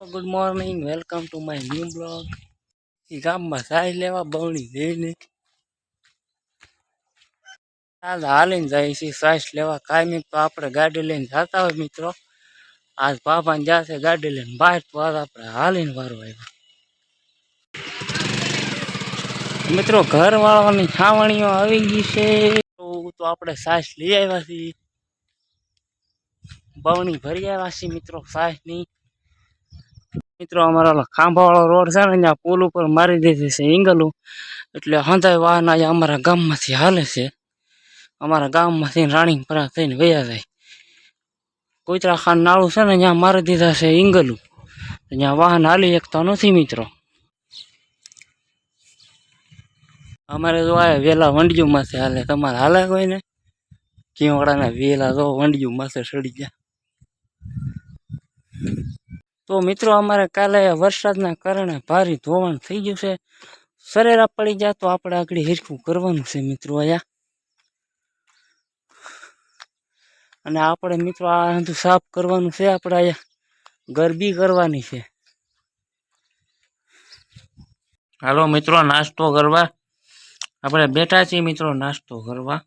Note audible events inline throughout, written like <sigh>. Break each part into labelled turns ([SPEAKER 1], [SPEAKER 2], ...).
[SPEAKER 1] Good morning welcome to my new blog ગામમાં સાઈ લેવા બવણી લઈને આજ હાલીને જાય છે, સાઈસ લેવા કાંઈ તો આપણે ગાડી લઈને જતા હોય મિત્રો. આજ બાપાને જશે ગાડી લઈને બહાર, તો આજ આપણે હાલીને વારો આવ્યો. મિત્રો ઘર વાળવાની છાવણીઓ આવી ગઈ છે. તો આપણે સાઈસ લઈ આવ્યા છીએ. બવણી ભરી આવ્યા છીએ મિત્રો, સાઈસની. મિત્રો, અમારો ખાંભાવાળો રોડ છે ને ત્યાં પુલ ઉપર મારી દીધી છે ઈંગલું એટલે હંધાય વાહન અહીંયા અમારા ગામમાંથી હાલે છે. અમારા ગામમાંથી રાણીપરા થઈને વયા જાય. કોઈતરા ખાન નાળું છે ને ત્યાં મારી દીધા છે ઈંગલું ત્યાં વાહન હાલી શકતા નથી મિત્રો. અમારે જો આ વેલા વંડિયું માથે હાલે. તમારે હાલે કોઈને? કિંવડાના વેલા જો વંડિયું માથે સડી ગયા. તો મિત્રો, અમારે કાલે વરસાદના કારણે ભારે ધોવાણ થઈ ગયું છે. સરેરા પડી જાય તો આપણે આગળ હિરખું કરવાનું છે મિત્રો અહીંયા. અને આપણે મિત્રો, આ બધું સાફ કરવાનું છે આપણે અહીંયા. ગરબી કરવાની છે. હાલો મિત્રો, નાસ્તો કરવા. આપણે બેઠા છીએ મિત્રો, નાસ્તો કરવા.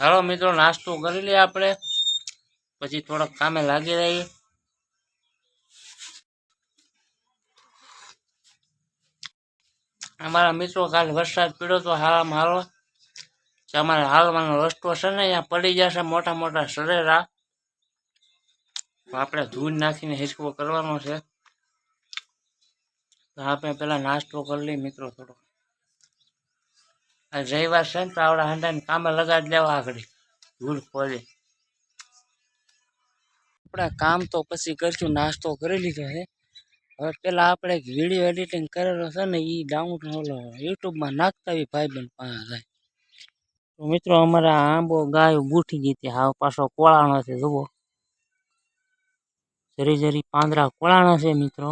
[SPEAKER 1] હાલો મિત્રો, નાસ્તો કરી લઈએ આપણે. પછી થોડાક કામે લાગી રહીએ અમારા મિત્રો કાલે વરસાદ પીડો તો હાલમાં હાલો કે અમારે હાલવાનો રસ્તો છે ને, અહીંયા પડી જશે મોટા મોટા સરેરા. આપણે ધૂળ નાખીને હિસકો કરવાનો છે. તો આપણે પેલા નાસ્તો કરી લઈએ મિત્રો થોડો આ રવિવાર છે ને, તો આવડા હંડાને કામે લગાડી લેવા આગળ. ધૂળ ખોલી આપણે કામ તો પછી કરશું નાસ્તો કરી લીધો છે. હવે પેલા આપણે એક વીડિયો એડિટિંગ કરેલો છે ને એ ડાઉન ઓલો યુટ્યુબમાં નાખતા હોય બેન પાસે જાય. તો મિત્રો અમારે આંબો ગાય ગૂઠી ગઈ હતી, હાવ પાછો કોળાણો છે, જુઓ. જરી જરી પાંદડા કોળાના છે મિત્રો.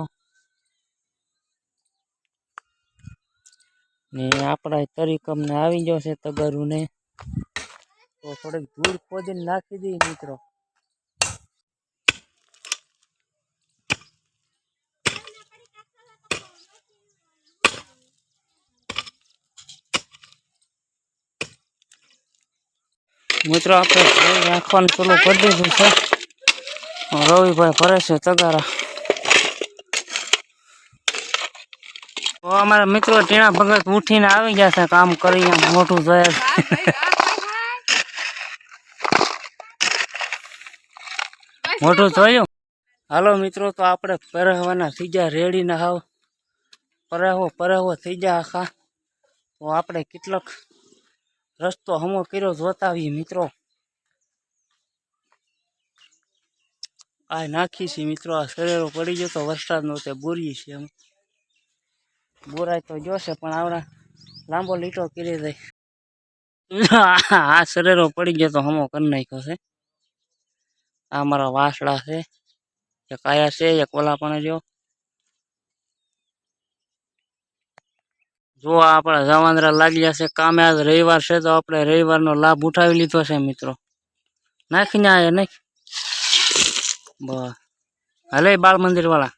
[SPEAKER 1] ને આપણા તરીકમને આવી ગયો છે તગરુને. તો થોડીક ધૂળ ખોદીને નાખી દઈએ મિત્રો. મિત્રો, આપણે રાખવાનું ચાલુ કરી દીધું છે. રવિભાઈ ભરે છે તગારા. અમારા મિત્રો ટીણા ભગત ઉઠીને આવી ગયા છે કામ કરી મોટું જોયા. મોટું જોયું હાલો મિત્રો, તો આપણે પરહવાના થઈ ગયા રેડી ના હાવ. પરહવો પરહવો થઈ ગયા આખા. તો આપણે કેટલાક રસ્તો હમો કર્યો જોતાવી મિત્રો. આ નાખી છે મિત્રો, આ સરેરો પડી ગયો તો વરસાદનો તે બોરી છે એમ બોરાય તો જોશે પણ આવડા લાંબો લીટો કરી દે. આ શરેરો પડી ગયો તો હમો કરી નાખ્યો છે. આ મારા વાસડા છે, એક આયા છે, એક ઓલા પણ જો જો આપણા જવાંદરા લાગી જશે કામે આજ રવિવાર છે તો આપણે રવિવારનો લાભ ઉઠાવી લીધો છે મિત્રો. નાખીને આયા નહીં. બસ. હલે બાળ મંદિર વાળા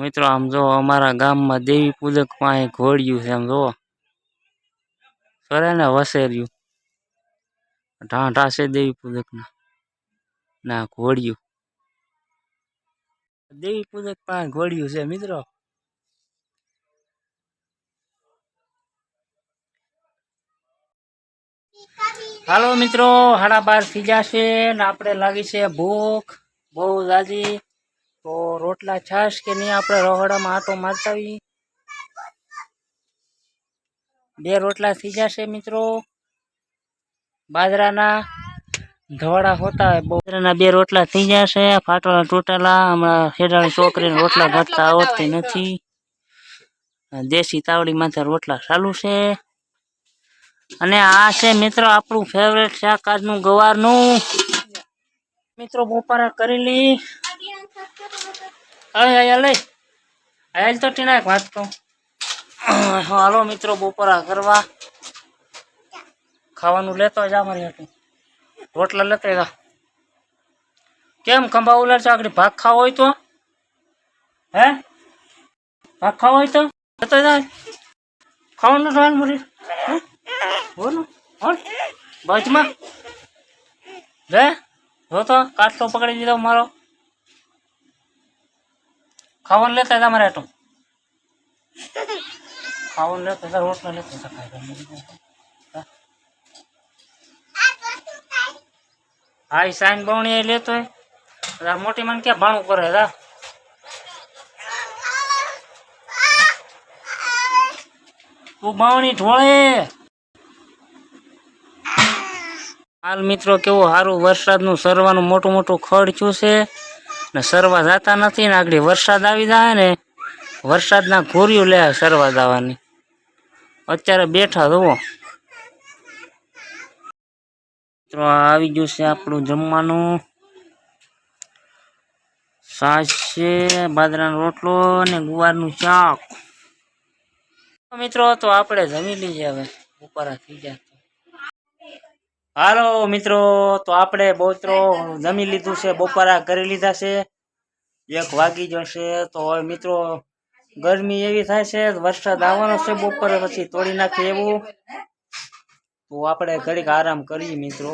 [SPEAKER 1] મિત્રો, આમ જો અમારા ગામમાં દેવી પૂજક પાસે ઘોડિયું છે, આમ જોવો સરે ને વસેર્યું. ઢાંઢા છે દેવી પૂજક ના ના, ઘોડિયું. દેવી પૂજક પાસે ઘોડિયું છે, મિત્રો. હાલો, મિત્રો હાડા બાર થઈ જશે ને આપણે લાગી છે ભૂખ. બહુ જાજી. તો રોટલા છાશ કે નહીં આપણે રહોડામાં આટો મારતા બે રોટલા થઈ જશે, મિત્રો. બાજરાના ધવાડા હોતા હોય બે રોટલા થઈ જશે, ફાટવાના તૂટેલા હમણાં શેડાળી છોકરીને રોટલા ભરતા આવડતી નથી. દેશી તાવડી માથે રોટલા ચાલુ છે. અને આ છે મિત્રો આપણું ફેવરેટ શાક આજનું ગવારનું. મિત્રો બપોરા કરી લી અય અય લઈ આયલ તો ટીના વાત કહું. હાલો મિત્રો બપોરા કરવા. ખાવાનું લેતો જ મારી હાટું. રોટલા લેતા જા કેમ ખંભા ઉલાડ આગળ ભાગ ખાવો હોય તો? હે? ભાગ ખાવો હોય તો? જતો જાય. ખાવાનું થાય મરી? બોલો. બાજમાં. રે જો તો કાટલો પકડી દીધો મારો. ખાવાનું લેતા હતા મારે આટો ખાવાનું લેતા હતા રોટલા લેતા હતા ખાઈ હા એ સાઈન બવણી લેતો હોય. મોટી મને ક્યાં ભાણું કરે, રા? તું બાવણી ઢોળે. હાલ મિત્રો, કેવું સારું વરસાદનું સરવાનું મોટું મોટું ખડ છે. ને સરવા જતા નથી ને આગળ વરસાદ આવી જાય ને વરસાદના ઘોર્યું લે સરવા જવાની. અત્યારે બેઠા જુઓ મિત્રો, આવી ગયું છે આપણું જમવાનું. છાશ છે, બાજરાનો રોટલો અને ગુવારનું શાક. મિત્રો, તો આપણે જમી લઈએ હવે. ઉપર થઈ જાય હાલો મિત્રો, તો આપણે બોતરો જમી લીધું છે, બપોરા કરી લીધા છે. એક વાગી જશે તો હવે મિત્રો, ગરમી એવી થાય છે, વરસાદ આવવાનો છે બપોરે, પછી તોડી નાખે એવું. તો આપણે ઘડીક આરામ કરીએ મિત્રો.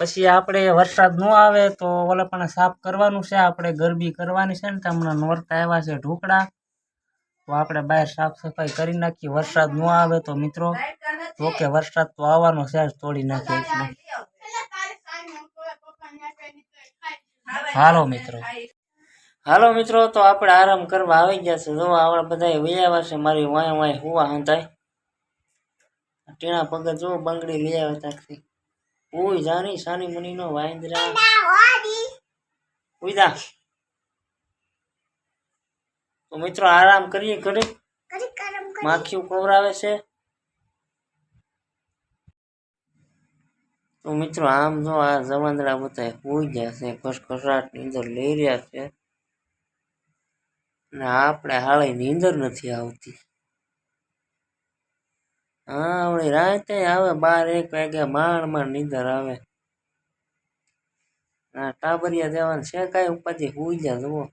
[SPEAKER 1] પછી આપણે વરસાદ ન આવે તો ઓલા પણ સાફ કરવાનું છે. આપણે ગરબી કરવાની છે ને તો હમણાં નોરતા આવ્યા છે ઢોકળા. તો આપણે બહાર સાફ સફાઈ કરી નાખીએ વરસાદ ન આવે તો મિત્રો તો કે વરસાદ તો આવવાનો છે જ તોડી નાખીએ એટલે હાલો મિત્રો. હાલો મિત્રો તો આપણે આરામ કરવા આવી ગયા છે. જો આપણે બધા વૈયા છે. મારી વાય વાય હુવા હંતાય ટીણા પગત જો બંગડી લઈ આવ્યા ત્યાંથી ઓય જાની સાની મુની નો વાંદરા. ઉઈ જા. તો મિત્રો આરામ કરીએ ઘડીક. માખીઓ કોવરાવે છે. તો મિત્રો આમ જો આ જવાંદડા બધા હોઈ ગયા છે ખસખસાટની અંદર લઈ રહ્યા છે. ને આપણે હાળે નીંદર નથી આવતી. હા આવડી રાતે આવે, બાર એક વાગે માંડ માંડ નીંદર આવે. આ ટાબરિયા દેવાનું છે કાંઈ? ઉપરથી હોઈ ગયા જુઓ.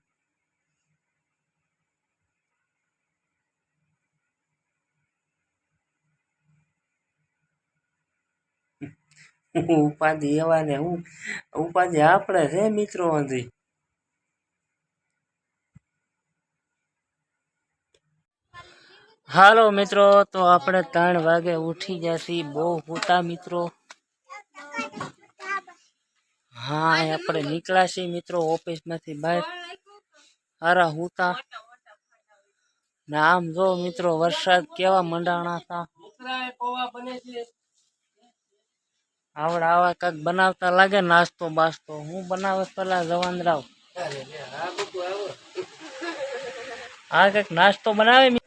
[SPEAKER 1] ઉપાધિ એવા ને હું, ઉપાધિ આપણે છે મિત્રો હતી હાલો મિત્રો તો આપણે ત્રણ વાગે ઉઠી જશી. બહુ હોતા મિત્રો. હા એ આપણે નીકળ્યા છીએ મિત્રો ઓફિસમાંથી બહાર. હારા હુતા. ને આમ જો મિત્રો વરસાદ કેવા મંડાણા હતા. આવડા આવા કાંઈક બનાવતા લાગે નાસ્તો બાસ્તો. હું બનાવે પેલા જવાનરાવ. હા કંઈક નાસ્તો બનાવે મિ-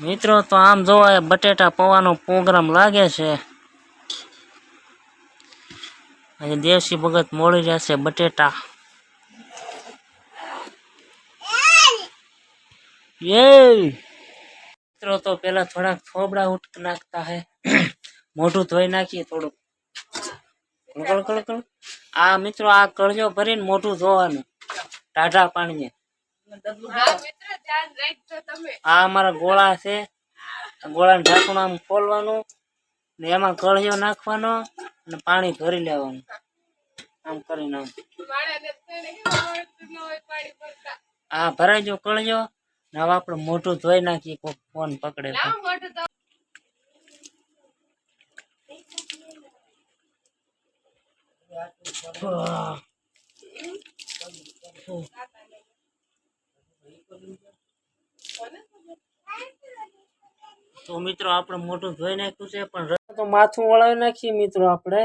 [SPEAKER 1] મિત્રો, તો આમ જોવા બટેટા પવાનો પ્રોગ્રામ લાગે છે. આજે દેવસી ભગત મોડી રહ્યા છે બટેટા. યે! મિત્રો, તો પેલા થોડાક થોબડા ઉઠ નાખતા હે. મોઢું ધોઈ નાખીએ થોડુંક. કળ આ મિત્રો, આ કળજો ભરીને મોઢું ધોવાનું. ટાઢા પાણીએ. આ અમારા ગોળા છે. ગોળા ગોળાને ઢાંકણું આમ ખોલવાનું ને એમાં કળિયો નાખવાનો અને પાણી ભરી લેવાનું. આમ કરીને આ ભરાઈ જો કળિયો ને હવે આપણે મોટું ધોઈ નાખીએ કોઈ ફોન પકડે તો. તો મિત્રો, આપણે મોઢું ધોઈ નાખ્યું છે, પણ તો માથું વળાવી નાખીએ મિત્રો આપણે.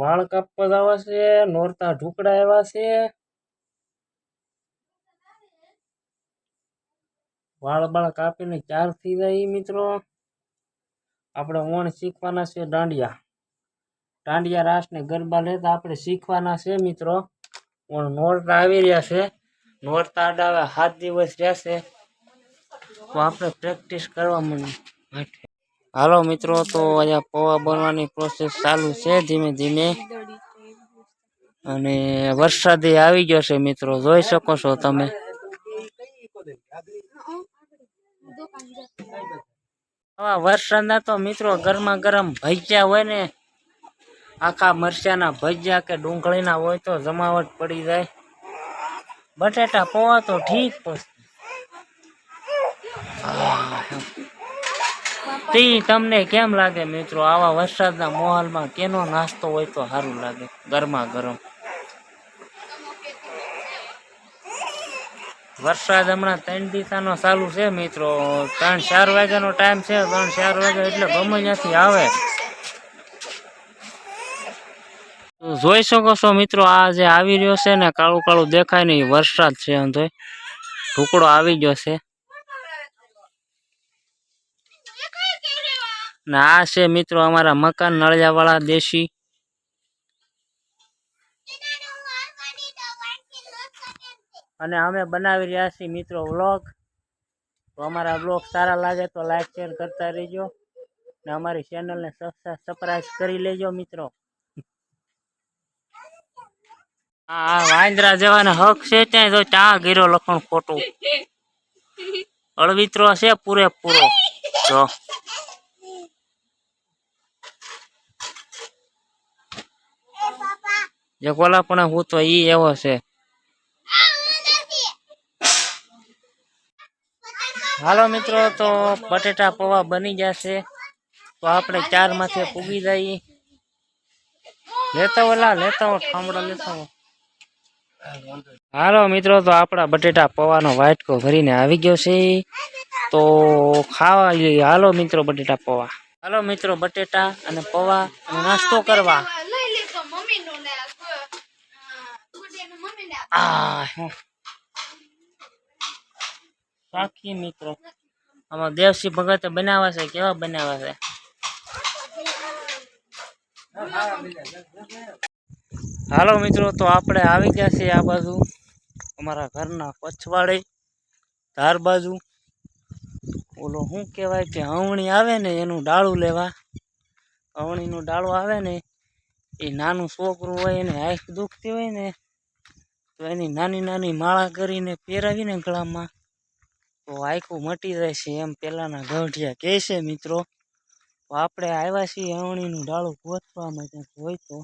[SPEAKER 1] વાળ કાપવા જવા છે, નોરતા ઢુકડા એવા છે. વાળ બાળ કાપીને ચાર થઈ જાય મિત્રો. આપણે ઓણ શીખવાના છે દાંડિયા. દાંડિયા રાસ ને ગરબા લેતા આપણે શીખવાના છે મિત્રો. ઓણ નોરતા આવી રહ્યા છે. નોરતા અડાવે સાત દિવસ રહેશે, તો આપણે પ્રેક્ટિસ કરવા માટે હાલો મિત્રો, તો અહીંયા પૌવા બનવાની પ્રોસેસ ચાલુ છે ધીમે ધીમે. અને વરસાદી આવી ગયો છે મિત્રો, જોઈ શકો છો તમે. આવા વરસાદના તો મિત્રો ગરમા ગરમ ભજીયા હોય ને, આખા મરચાના ભજીયા કે ડુંગળીના હોય તો જમાવટ પડી જાય. બટેટા પોવા તો ઠીક તી તમને કેમ લાગે મિત્રો? આવા વરસાદના માહોલમાં કેનો નાસ્તો હોય તો સારું લાગે? ગરમા ગરમ. વરસાદ હમણાં ત્રણ દિશાનો ચાલુ છે મિત્રો. ત્રણ ચાર વાગ્યાનો ટાઈમ છે. ત્રણ ચાર વાગ્યા એટલે ગમે ત્યાંથી આવે તો જોઈ શકો છો મિત્રો, આ જે આવી રહ્યો છે ને, કાળું કાળું દેખાય ને વરસાદ છે આમ તો આવી ગયો છે. ને આ છે મિત્રો અમારા મકાન નળિયા વાળા દેશી. અને અમે બનાવી રહ્યા છીએ મિત્રો વ્લોગ. તો અમારા બ્લોગ સારા લાગે તો લાઈક, શેર કરતા રહેજો. ને અમારી ચેનલને સબસ્ક્રાઈબ કરી લેજો મિત્રો. હા હા વાંદરા જવાનો હક છે ત્યાં જો ત્યાં ગીરો લખણ ખોટું. અળવિત્રો છે પૂરેપૂરો. જો. જે કોલા પણ હું તો ઈ એવો છે. હાલો મિત્રો તો બટેટા પૌવા બની જશે. તો આપણે ચારમાંથી પૂગી જઈએ. લેતા ઓલા લેતા હો ઠામડા લેતા હો હાલો મિત્રો, તો આપણા બટેટા પૌવાનો વાટકો ભરીને આવી ગયો છે. તો ખાવા લઈએ હાલો મિત્રો, બટેટા પૌવા. હાલો મિત્રો, બટેટા અને પૌવા નાસ્તો કરવા. સાખી મિત્રો. આમાં દેવસિંહ ભગતે બનાવ્યા છે, કેવા બનાવ્યા છે? હાલો મિત્રો, તો આપણે આવી ગયા છીએ આ બાજુ અમારા ઘરના પછવાડે, ધાર બાજુ. ઓલો શું કહેવાય કે અવણી આવે ને, એનું ડાળું લેવા. અવણીનું ડાળું આવે ને, એ નાનું છોકરું હોય એને આંખ દુખતી હોય ને, તો એની નાની નાની માળા કરીને પહેરાવીને ગળામાં. તો આખું મટી જાય છે એમ પહેલાંના ગઢિયા કહે છે મિત્રો. તો આપણે આવ્યા છીએ અવણીનું ડાળું ગોતવા માટે હોય તો.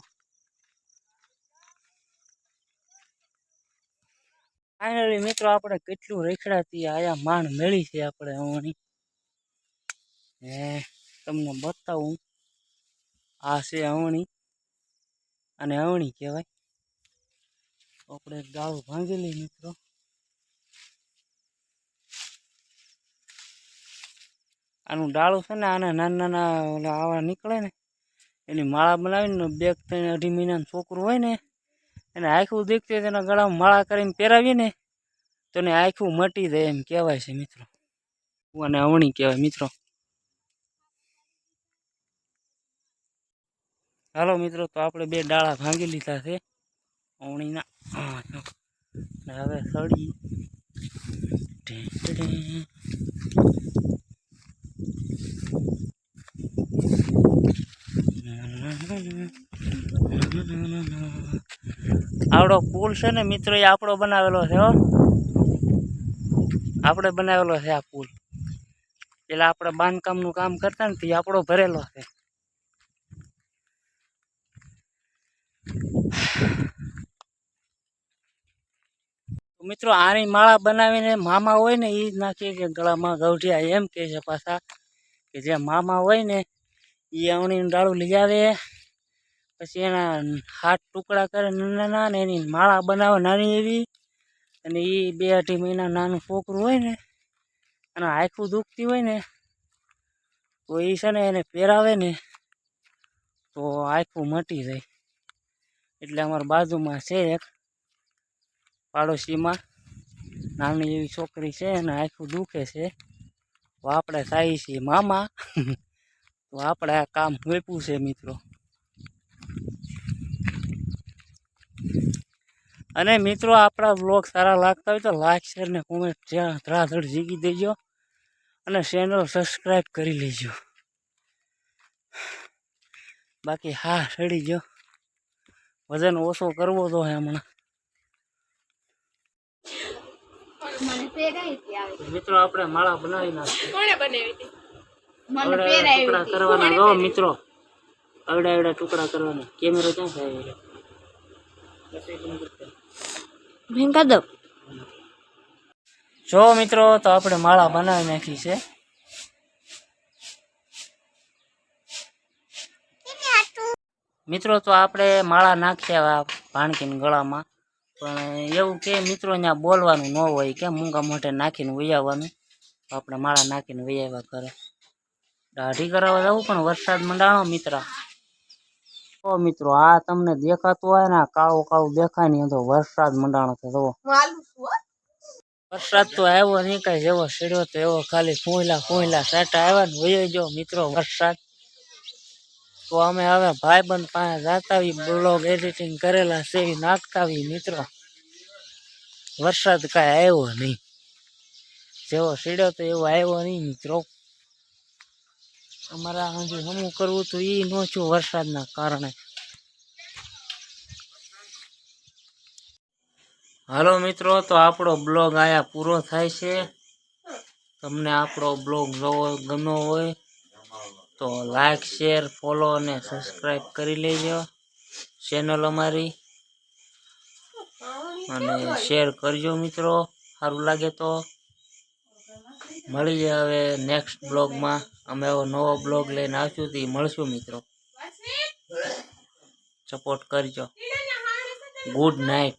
[SPEAKER 1] ફાઇનલી મિત્રો, આપણે કેટલું રેખડાથી આયા, માણ મેળી છે આપણે હવણી હે, તમને બતાવું. આ છે અવણી અને અવણી કહેવાય. આપણે ગાવ ભાંગેલી મિત્રો. આનું ડાળું છે ને, આના નાના નાના ઓલા આવા નીકળે ને, એની માળા બનાવીને બે ત્રણ અઢી મહિનાનું છોકરું હોય ને એને આખું દેખતી તેના ગળામાં માળા કરીને પહેરાવીએ ને તો એને આખું મટી જાય એમ કહેવાય છે મિત્રો. અને અવણી કહેવાય મિત્રો. હાલો મિત્રો તો આપણે બે ડાળા ભાંગી લીધા છે. અવણીના હા, જો. ને હવે સળી. ના. આવડો પુલ છે ને મિત્રો, એ આપણો બનાવેલો છે આપણે બનાવેલો છે આ પુલ. પેલા આપણે બાંધકામનું કામ કરતા ને તે આપણો ભરેલો છે. મિત્રો, આની માળા બનાવીને મામા હોય ને એ જ નાખીએ કે ગળામાં ગૌઢિયા એમ કહે છે પાછા, કે જે મામા હોય ને એ અવણીનું ડાળું લઈ આવે. પછી એના હાથ ટુકડા કરે નાના નાના, એની માળા બનાવે નાની એવી. અને એ બે અઢી મહિના નાનું છોકરું હોય ને, અને આખું દુખતી હોય ને, તો એ છે ને એને પહેરાવે ને, તો આખું મટી જાય. એટલે અમારા બાજુમાં છે એક પાડોશીમાં, નાની એવી છોકરી છે અને આખું દુખે છે. તો આપણે થાય છીએ મામા. <laughs> તો આપણે આ કામ વેપવું છે મિત્રો. અને મિત્રો આપણા બ્લોગ સારા લાગતા હોય તો લાઇક શેર ને કોમેન્ટ જ્યાં ધડાધડ જીગી દેજો અને ચેનલ સબસ્ક્રાઈબ કરી લેજો. બાકી હા રેડી જો વજન ઓછો કરવો તો હમણાં. મિત્રો આપણે માળા બનાવી નાખીએ. ટુકડા કરવાના. જો મિત્રો અવડા અવડા ટુકડા કરવાના. કેમેરો ક્યાં થાય
[SPEAKER 2] દો
[SPEAKER 1] જો મિત્રો, તો આપણે માળા બનાવી નાખી છે. મિત્રો, તો આપણે માળા નાખ્યા ભાણકીને ગળામાં. પણ એવું કે મિત્રો ત્યાં બોલવાનું ન હોય કે મૂંગા મોઢે નાખીને વૈયાવાનું? આપણે માળા નાખીને વૈયાવા કરે. દાઢી કરાવવા જવું પણ વરસાદ મંડાણો, મિત્ર? તો મિત્રો આ તમને દેખાતું હોય ને કાળું કાળું દેખાય ને તો વરસાદ મંડાણો તો જુઓ.
[SPEAKER 2] માલું છું
[SPEAKER 1] વરસાદ તો આવ્યો નહીં કઈ જેવો સીડ્યો તો એવો ખાલી ફૂંયલા ફૂંયલા સાટા આવ્યા ને વયો જો મિત્રો વરસાદ. તો અમે હવે ભાઈબંધ પાસે જાતા આવી બ્લોગ એડિટિંગ કરેલા છે એ મિત્રો. વરસાદ કાંઈ આવ્યો નહીં. જેવો સીડ્યો તો એવો આવ્યો નહીં મિત્રો. અમારા હજી હમું કરવું તો એ ન છું વરસાદના કારણે. હાલો મિત્રો, તો આપણો બ્લોગ આયા પૂરો થાય છે. તમને આપણો બ્લોગ જોવો ગમ્યો હોય તો લાઈક, શેર, ફોલો અને સબસ્ક્રાઈબ કરી લેજો ચેનલ અમારી. અને શેર કરજો મિત્રો, સારું લાગે તો. મળીએ હવે નેક્સ્ટ બ્લોગમાં. અમે એવો નવો બ્લોગ લઈને આવશું તો મળશું મિત્રો. સપોર્ટ કરજો. Good night